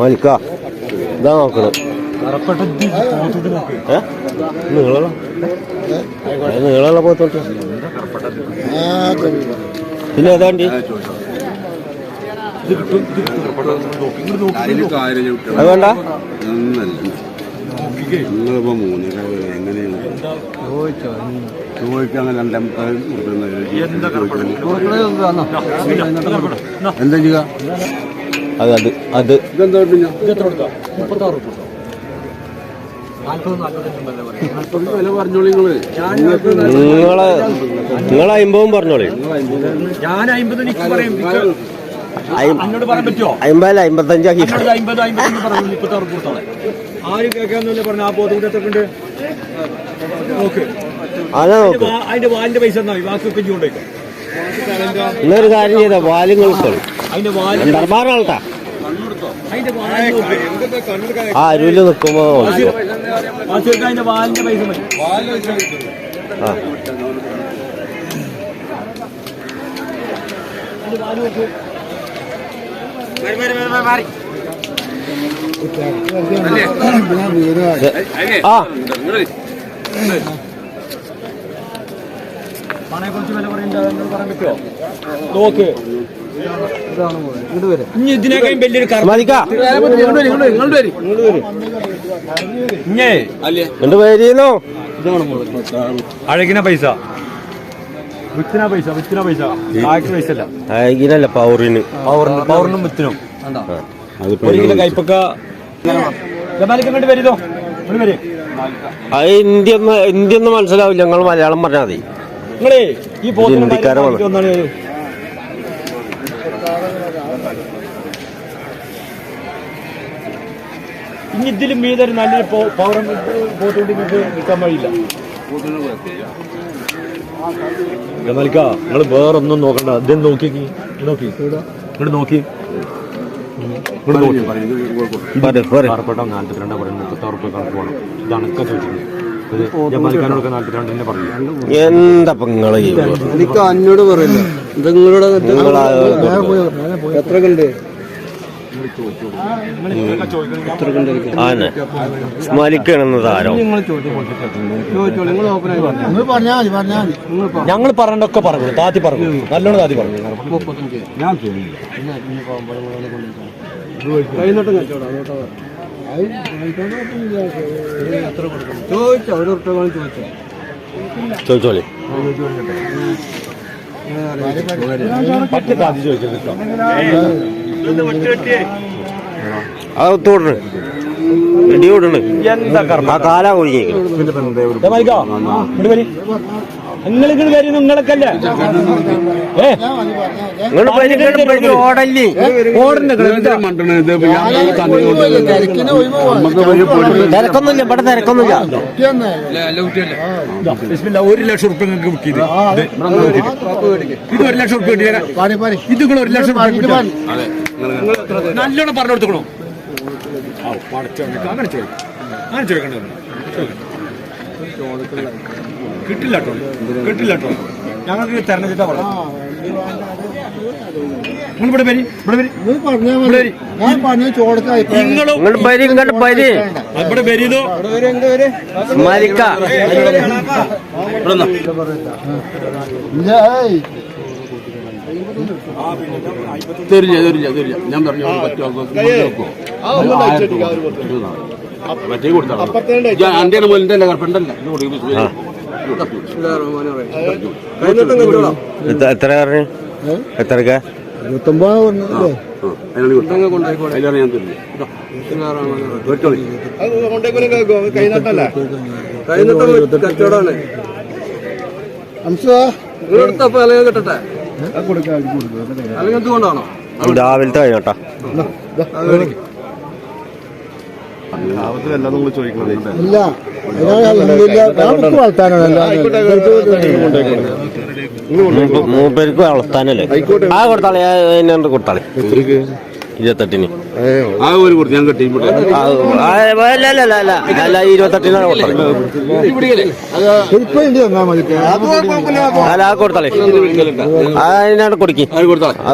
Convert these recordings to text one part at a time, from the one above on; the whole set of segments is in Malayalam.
വലിക്ക ഇതാ നോക്കണത് നീളമുള്ള നീളമുള്ള പോത്തോട്ട്? പിന്നെ ഏതാണ്ടി അത് വേണ്ട? നിങ്ങളിപ്പോ മൂന്ന് എങ്ങനെയാണ്? ചോദിക്കാൻ രണ്ടാമത്തെ എന്താ ചെയ്യുക? അത് അത് അത് നിങ്ങൾ. നിങ്ങളെ അമ്പതും പറഞ്ഞോളി. ഞാൻ അമ്പത് നിക്ക് പറയും. എന്നോട് പറയാൻ പറ്റുമോ അമ്പതല്ല അമ്പത്തഞ്ചാക്കി അമ്പത് അമ്പത് പറഞ്ഞു മുപ്പത്തി ആറ് കൊടുത്തോളെ. ആര് കേൾക്കാന്നല്ലേ പറഞ്ഞു ആ നോക്ക്. അതാ അതിന്റെ നോക്ക്. വാ- അതിന്റെ വാലിന്റെ പൈസ എന്നാ കൊണ്ടേക്കാം കാര്യം ചെയ്താ? വാൽ ദർബാറാൾട്ടാ അതിന്റെ വാൽ നോക്ക്. ആ അരുവിൽ നിൽക്കുമ്പോ അതിന്റെ വാലിന്റെ പൈസ മതി. ആ. പണയെ കുറിച്ച് വില പറയണ്ട പറയാൻ പറ്റുമോ നോക്ക്. ഇനി ഇതിനേക്കാളും വലിയൊരു അഴകിന പൈസ. വിത്തിന പൈസ വിത്തിന പൈസ. ആക്ക് പൈസ അല്ല. അയകിനല്ല പൗറിന്. പൗറിന് പൗറിനും വിത്തിനും. ഒരു കിലോ കൈപ്പക്ക ജമാലിക്ക് ഇങ്ങോട്ട് വരുതോ ഇങ്ങോട്ട് വരും അത് ഇന്ത്യ ഇന്ത്യ ഒന്നും മനസ്സിലാവില്ല. ഞങ്ങൾ മലയാളം പറഞ്ഞാൽ മതി. ഈ ഹിന്ദിക്കാരെ ഇനി ഇതിലും മീതൊരു നല്ലൊരു പൗരം പോത്തുകൊണ്ട് നിങ്ങൾക്ക് നിൽക്കാൻ വഴിയില്ല. ജമാലിക്ക നിങ്ങൾ വേറെ ഒന്നും നോക്കണ്ട. അദ്ദേഹം നോക്കി? നോക്കി. ഇങ്ങോട്ട് നോക്കി. ഇങ്ങോട്ട് നോക്കി. പോരെ, പോരെ. പാറപ്പെട്ട നാൽപ്പത്തിരണ്ട് പറയും. മുപ്പത്താറ് റുപ്യ കണക്ക് വേണം. ഇതാണ് ഒക്കെ ചോദിക്കുന്നത് നാൽപ്പത്തിരണ്ടിന്റെ പറഞ്ഞു എന്താ നിങ്ങളെ എനിക്ക് അന്നോട് പറയില്ല? ഇത് നിങ്ങളോട് നിങ്ങളാ എത്ര കണ്ട് ഞങ്ങൾ പറഞ്ഞൊക്കെ പറഞ്ഞു. താത്തി പറഞ്ഞു. നല്ലോണം താത്തി പറഞ്ഞു. ഞാൻ ചോദിച്ചോളി. പറ്റി താത്തി ചോദിച്ചത് അത് ഇടി ആ കാലാ ഓടല്ലേ? തിരക്കൊന്നുമില്ല ഇവിടെ തിരക്കൊന്നുമില്ല. ഒരു ലക്ഷം റുപ്യ നിങ്ങൾക്ക് ബുക്ക് ചെയ്ത് ഇത് ഒരു ലക്ഷം റുപ്യ ഇത് ഒരു ലക്ഷം റുപ്യ നല്ലോണം പറഞ്ഞു പടച്ചോനെ, അങ്ങനെ ചോദിക്കും അങ്ങനെ ചോദിക്കണ്ട കിട്ടില്ല കേട്ടോ. കിട്ടില്ല കേട്ടോ. ഞങ്ങൾക്ക് തെരഞ്ഞെടുത്താ പറഞ്ഞു നിങ്ങൾ ഇവിടെ വരി ഇവിടെ വരി. ഇവിടെ വരി. ഞാൻ പറഞ്ഞു ചോടക്കായി നിങ്ങളും ഇങ്ങോട്ട് പരി ഇങ്ങോട്ട് പരി ഇവിടെ വരീതോ? സ്മലിക്ക തരില്ല തരില്ല തരില്ല. ഞാൻ പറഞ്ഞു പറ്റേ കൊടുത്താൽ അന്റെ മുതലിന്റെ അല്ല കറപ്പണ്ടല്ല ഇത് എത്ര പറഞ്ഞു? എത്രക്ക? ഇരുപത്തൊമ്പത് ഞാൻ തരില്ല കേട്ടോ കച്ചവടമാണ്. കിട്ടട്ടെ? രാവിലത്തെ കഴിഞ്ഞോട്ടാ ഇല്ല മൂപ്പർക്ക് വളർത്താനല്ലേ ആ കൊടുത്താളെ അതിനെ കൊടുത്താളെ ഇരുപത്തെട്ടിന്. അല്ല ഇരുപത്തെട്ടിനാണ് കൊടുത്തത്. അല്ല ആ കൊടുത്താലേ ആ, അതിനാണ് കൊടുക്കി. അത്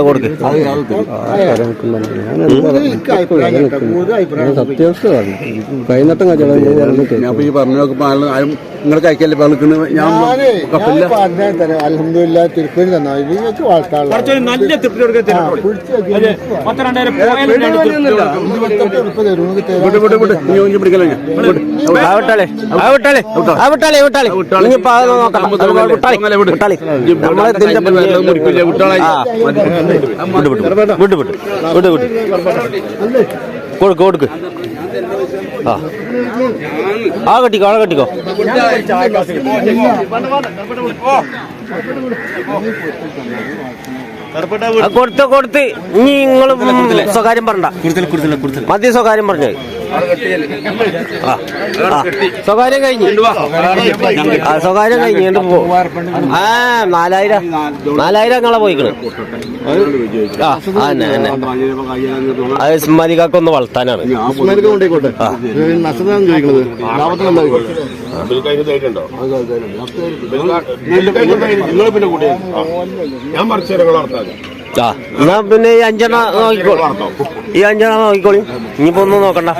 കൊടുക്ക്. സത്യാവസ്ഥയാണ്. കൈനട്ടം കച്ചവടം ഈ പറഞ്ഞു നോക്കുമ്പോ ആരും ഇപ്പൊ ഞാൻ അലഹമില്ല തിരുപ്പതി തന്നാ നല്ല കൊടുക്കാം. കൊടുക്ക് ആ ആ കെട്ടിക്കോ ആ കെട്ടിക്കോ ആ, കൊടുത്ത് കൊടുത്ത്. ഇനി നിങ്ങൾ സ്വകാര്യം പറഞ്ഞ മതി സ്വകാര്യം പറഞ്ഞേ സ്വകാര്യം കഴിഞ്ഞു? ആ സ്വകാര്യം കഴിഞ്ഞു പോ. ആ നാലായിരം നാലായിരം ഞങ്ങളെ പോയിക്കണ്. ആ ആ തന്നെ തന്നെ അത് സ്മരിക്കൊന്ന് വളർത്താനാണ്. ഞാൻ പറിച്ചു ആ. എന്നാ പിന്നെ ഈ അഞ്ചെണ്ണ നോക്കിക്കോളി. ഈ അഞ്ചെണ്ണ നോക്കിക്കോളി. ഇനിയിപ്പോ ഒന്നും നോക്കണ്ട.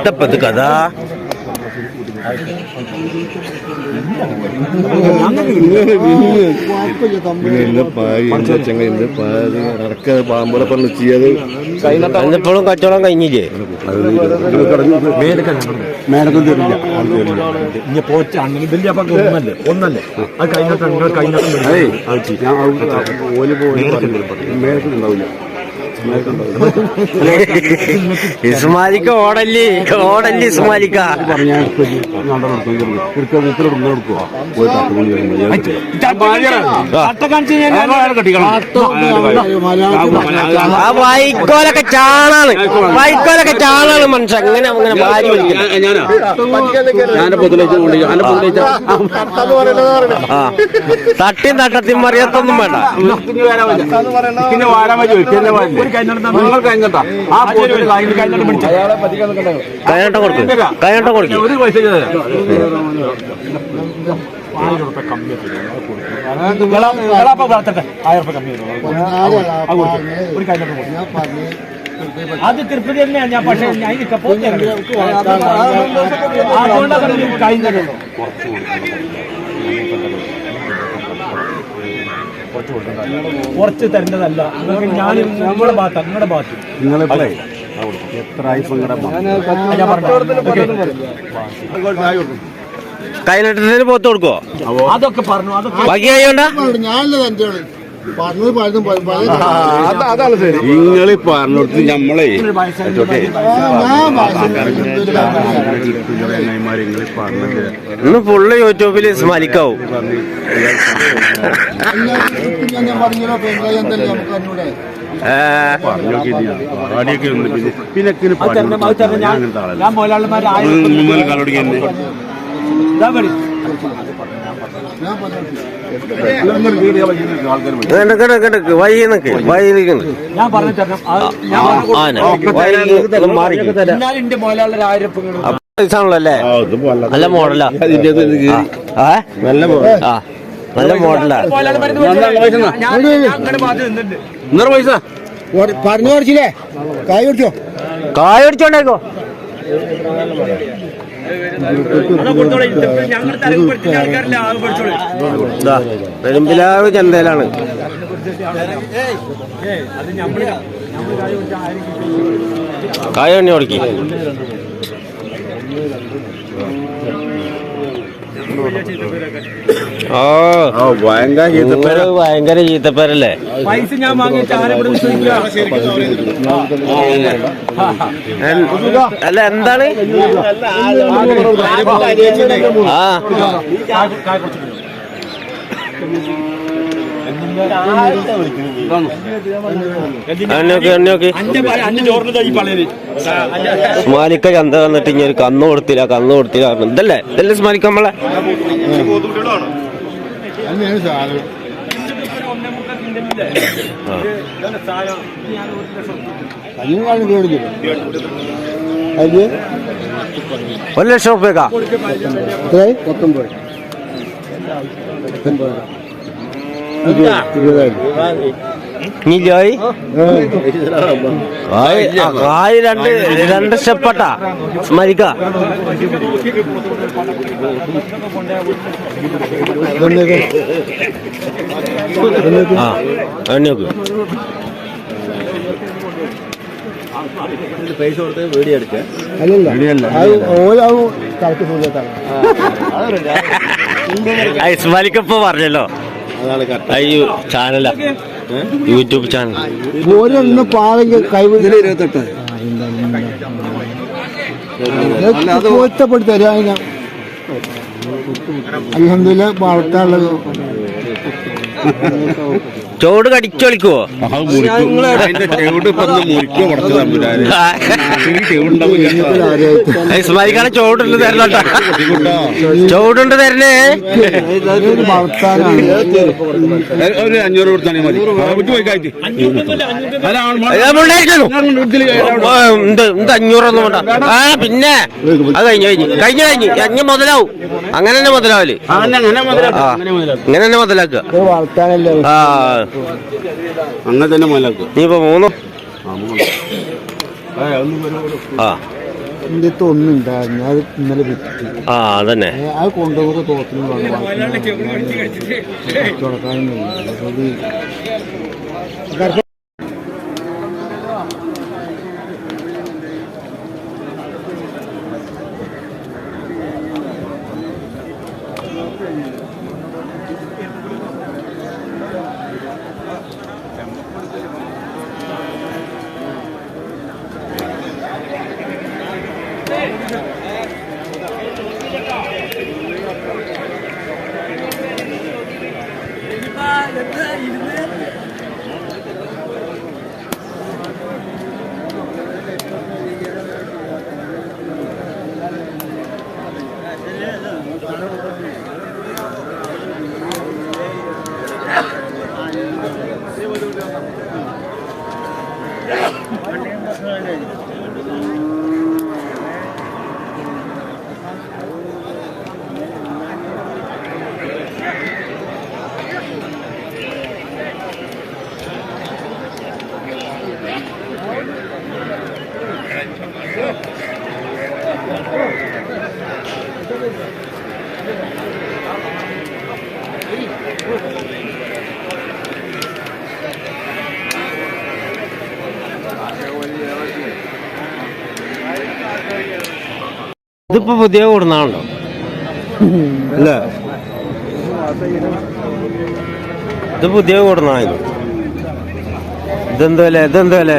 ഇതപ്പത് കഥ? പറഞ്ഞ് ചെയ്യത് അതിനിപ്പോഴും കച്ചവടം കഴിഞ്ഞില്ലേ മേലക്കും തരില്ല ഇനി പോച്ച അങ്ങനെ വലിയ അപ്പൊക്കെ ഒന്നല്ലേ ഒന്നല്ലേ അത് കഴിഞ്ഞിട്ട് നിങ്ങൾ ഇസ്മാലിക്ക ഓടല്ലേ ഓടല്ലേ ഇസ്മാലിക്ക. ആ വൈക്കോലൊക്കെ ചാണാണ്. വൈക്കോലൊക്കെ ചാണാണ് മനുഷ്യൻ. അങ്ങനെ അങ്ങനെ ഭാര്യ തട്ടിയും തട്ടത്തിയും മറിയത്തൊന്നും വേണ്ട. പിന്നെ വാരാൻ പറ്റുമോ ഒരു കൈനട്ടം കൊടുക്ക്. കൈനട്ടം കൊടുക്ക്. ഒരു പൈസ വളർത്തട്ടെ ആയിരം കമ്മി കൊടുക്കും. അത് തിരുപ്പതി തന്നെയാണ് ഞാൻ പക്ഷേ ഞാൻ ഇതിക്ക് പോത്തിയാണ് അതുകൊണ്ടാണ് പറഞ്ഞത് കുറച്ച് തരേണ്ടതല്ല നിങ്ങൾക്ക് ഞാൻ നിങ്ങളുടെ ഭാഗത്ത് നിങ്ങളുടെ ഭാഗത്ത് നിങ്ങളിപ്പോഴേ എത്ര കൈനട്ടത്തിന് പോത്ത് കൊടുക്കോ അതൊക്കെ പറഞ്ഞു അതൊക്കെ ഞാനല്ലേ നിങ്ങൾ പറഞ്ഞിടത്ത് നമ്മളെ ഇന്ന് ഫുള്ള് യൂട്യൂബിൽ ഇസ്മാലിക്കാവും ഞാൻ മുതലാളിമാരെ നല്ല മോഡലാ നല്ല മോഡലാ. മുതലാളിമാരെ ഇത് ഞാൻ- ഞാൻ ഞാൻ അങ്ങടെ ഭാഗത്ത് നിന്നിട്ടുണ്ട്. ഇന്നറ പൈസ. പറഞ്ഞു പഠിച്ചില്ലേ കൈ പിടിച്ചോ കായ പിടിച്ചോണ്ടേക്കോ ഇതാ പെരുമ്പിലാവ് ചന്തയിലാണ് കായ എണ്ണി കൊടുക്കി. ഓ ഭയങ്കര നിങ്ങൾ ഭയങ്കര ചീത്തപ്പേരല്ലേ? പൈസ ഞാൻ അല്ല എന്താണ്? ആ. സ്മാലിക്ക ചന്ത വന്നിട്ട് ഇനി ഒരു കന്ന് കൊടുത്തില്ല കന്ന് കൊടുത്തില്ല പറഞ്ഞു. ഇതല്ലേ? ഇതല്ലേ സ്മാലിക്ക നമ്മളെ? ഒരു ലക്ഷം റുപ്യക്കാ പത്തൊമ്പത് പത്തൊമ്പത്. നീ ജോയ് കായ് രണ്ട് രണ്ട് സ്റ്റെപ്പട്ട? സ്മരിക്ക ആ ഇസ്മാലിക്കപ്പ പറഞ്ഞല്ലോ. ഈ ചാനല. YouTube channel. ഓരോന്ന് പാവയ്ക്ക് കൈവിട്ട് ഇരുപത്തെട്ട്. പൊരുത്തപ്പെടുത്തി തരാം ഞാൻ അലഹമില്ല വളർത്താനുള്ളത്. ചോട് ചെവിടുണ്ടാവും ഇസ്മാലിക്കാണ് ചോടുണ്ട് തരണോട്ടാ ചോടുണ്ട് തരണേ ഒരു അഞ്ഞൂറ് കൊടുത്താൽ മതി. അഞ്ഞൂറൊന്നും വേണ്ട. ആ പിന്നെ അത് കഴിഞ്ഞു കഴിഞ്ഞു. കഴിഞ്ഞു കഴിഞ്ഞു. അഞ്ഞ് മുതലാവും. അങ്ങനെ തന്നെ മുതലാവൽ. അങ്ങനെ തന്നെ മുതലാക്കുക. ആ അങ്ങനെ തന്നെ മുതലാക്കുക നീ ഇപ്പൊ മൂന്ന്? ആ അടുത്ത് ഒന്നും ഉണ്ടായിരുന്നു. അത് ഇന്നലെ വിറ്റ്. ആ അതന്നെ. അത് കൊണ്ടുപോകുക ഇതിപ്പോ പുതിയ കൂടുന്നാണല്ലോ അല്ലേ ഇത് പുതിയ കൂടുന്നായിരുന്നു ഇതെന്തോ അല്ലേ ഇതെന്തോ അല്ലേ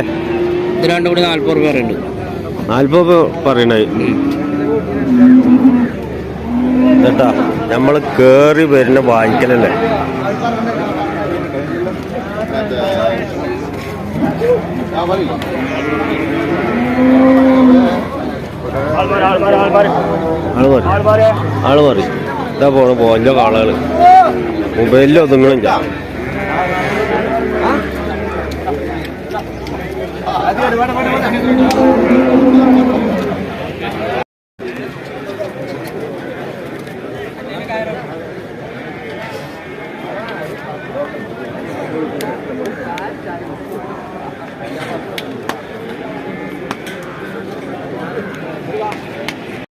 ഇത് രണ്ടും കൂടി നാല്പത് റുപ്യ പറയുന്നുണ്ട്. നാൽപ്പത് പറയണേ. കേട്ടാ നമ്മൾ കേറി വരുന്ന വാങ്ങിക്കലല്ലേ? ആൾ മാറി ആൾ മാറി. ഇതാ പോണ പോഞ്ഞ കാളകൾ. മൊബൈലിൽ ഒതുങ്ങണില്ല. ആ